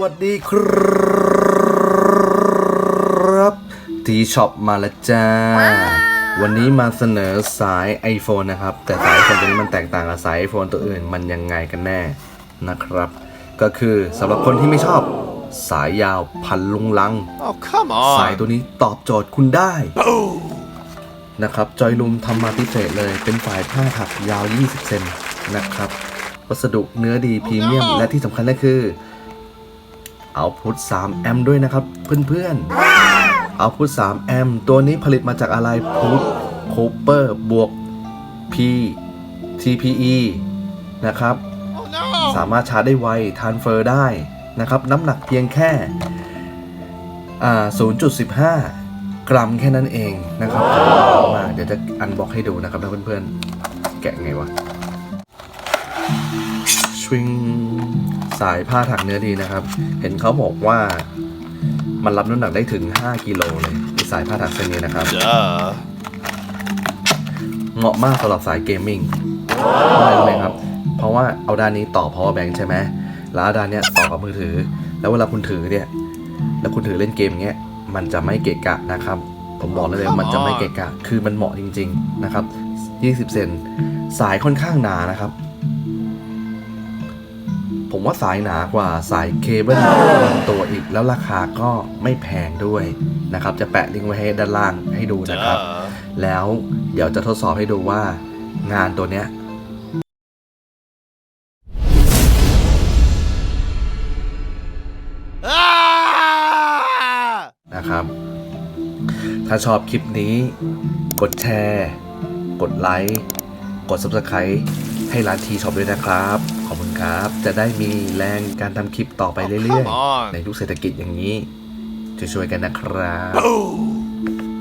วัสดีครับ ทีช็อปมาแล้วจ้า วันนี้มาเสนอสาย iPhone นะครับ แต่สาย iPhone ตัวนี้มันแตกต่างกับสาย iPhone ตัวอื่นมันยังไงกันแน่นะครับ ก็คือสำหรับคนที่ไม่ชอบสายยาวพันลุงลัง Oh, come สาย on. ตัวนี้ตอบโจทย์คุณได้นะครับ จอยลุมทำมาพิเศษเลย เป็นฝ่ายผ้าถักยาว 20 เซนนะครับ วัสดุเนื้อดีพรีเมียม และที่สำคัญก็คือ เอาพุท3แอมป์ด้วยนะครับเพื่อนๆเอาพุท3แอมป์ตัวนี้ผลิตมาจากอะไรพุทโคเปอร์บวก P TPE นะครับ Oh, no. สามารถชาร์จได้ไวทานเฟอร์ได้นะครับ น้ำหนักเพียงแค่อ่า0.15 กรัมแค่นั้นเองนะครับมาเดี๋ยวจะอันบ็อกให้ดูนะครับนะเพื่อนๆ แกะไงวะ ชวิง สายผ้าถักเนื้อดีนะครับ เห็นเขาบอกว่ามันรับน้ำหนักได้ถึง 5 กิโลเลยไอ้สายผ้าถักเส้นนี้นะครับ Duh. เหมาะมากสำหรับสายเกมมิ่งเพราะอะไรรู้ไหมครับ เพราะว่าเอาด้านนี้ต่อ power bank ใช่ไหมแล้วด้านเนี้ยต่อกับมือถือ แล้วเวลาคุณถือเนี่ย แล้วคุณถือเล่นเกมเงี้ย มันจะไม่เกะกะนะครับ ผมบอกเลยว่ามันจะไม่เกะกะ คือมันเหมาะจริง ๆ นะครับ 20 เซน สายค่อนข้างหนานะครับ ผมว่าสายหนากว่าสายเคเบิลบางตัวอีกแล้วราคาก็ไม่แพงด้วยนะครับ จะแปะลิงก์ไว้ให้ด้านล่างให้ดูนะครับ Duh. แล้วเดี๋ยวจะทดสอบให้ดูว่างานตัวเนี้ย Ah! นะครับ ถ้าชอบคลิปนี้ กดแชร์ กดไลค์ กด Subscribe ให้ร้านทีช็อปด้วยนะครับ ขอบคุณครับ จะได้มีแรงการทำคลิปต่อไป Oh, เรื่อย come on. ๆในยุคเศรษฐกิจอย่างนี้ช่วยๆกันนะครับ Boom.